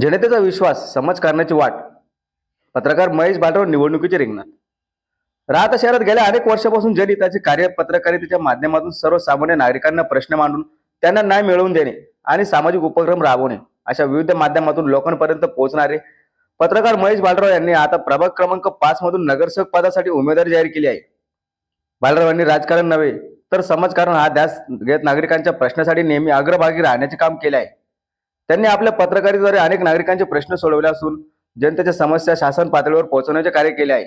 जनतेचा विश्वास समाजकारणाची वाट. पत्रकार महेश बालराव निवडणुकीचे रिंगणात. राहता शहरात गेल्या अनेक वर्षापासून जनहिताचे कार्य पत्रकारितेच्या माध्यमातून सर्वसामान्य नागरिकांना प्रश्न मांडून त्यांना न्याय मिळवून देणे आणि सामाजिक उपक्रम राबवणे अशा विविध माध्यमातून लोकांपर्यंत पोहोचणारे पत्रकार महेश बालराव यांनी आता प्रभाग क्रमांक पाच मधून नगरसेवक पदासाठी उमेदवारी जाहीर केली आहे. बालराव यांनी राजकारण नव्हे तर समाजकारण हा ध्यास घेत नागरिकांच्या प्रश्नासाठी नेहमी अग्रभागी राहण्याचे काम केले आहे. त्यांनी आपल्या पत्रकारितेद्वारे अनेक नागरिकांचे प्रश्न सोडवले असून जनतेच्या समस्या शासन पातळीवर पोहोचवण्याचे कार्य केले आहे.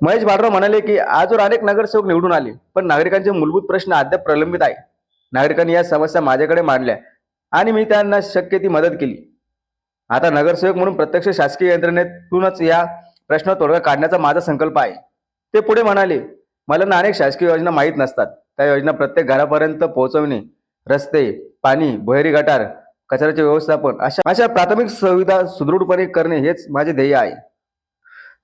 महेश भाडराव म्हणाले की आजवर अनेक नगरसेवक निवडून आले पण नागरिकांचे मूलभूत प्रश्न अद्याप प्रलंबित आहे नागरिकांनी या समस्या माझ्याकडे मांडल्या आणि मी त्यांना शक्य ती मदत केली. आता नगरसेवक म्हणून प्रत्यक्ष शासकीय यंत्रणेतूनच या प्रश्न तोडगा काढण्याचा माझा संकल्प आहे. ते पुढे म्हणाले मला ना अनेक शासकीय योजना माहीत नसतात. त्या योजना प्रत्येक घरापर्यंत पोहोचवणे रस्ते पाणी भुहेरी गटार कचऱ्याचे व्यवस्थापन अशा अशा प्राथमिक सुविधा सुदृढपणे करणे हेच माझे ध्येय आहे.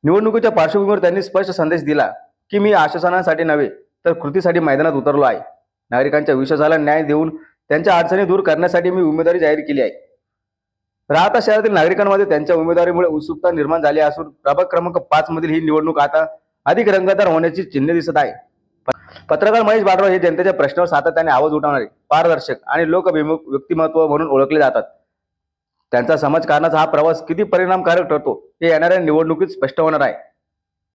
निवडणुकीच्या पार्श्वभूमीवर त्यांनी स्पष्ट संदेश दिला की मी आश्वासनासाठी नव्हे तर कृतीसाठी मैदानात उतरलो आहे. नागरिकांच्या विश्वासाला न्याय देऊन त्यांच्या अडचणी दूर करण्यासाठी मी उमेदवारी जाहीर केली आहे. राहता शहरातील नागरिकांमध्ये त्यांच्या उमेदवारीमुळे उत्सुकता निर्माण झाली असून प्रभाग क्रमांक पाच मधील ही निवडणूक आता अधिक रंगतदार होण्याची चिन्हे दिसत आहे. पत्रकार महेश बाडराव हे जनतेच्या प्रश्नावर सातत्याने आवाज उठवणारे पारदर्शक आणि लोकभिमुख व्यक्तिमत्व म्हणून ओळखले जातात. त्यांचा समाजकारणाचा हा प्रवास किती परिणामकारक ठरतो हे येणाऱ्या निवडणुकीत स्पष्ट होणार आहे.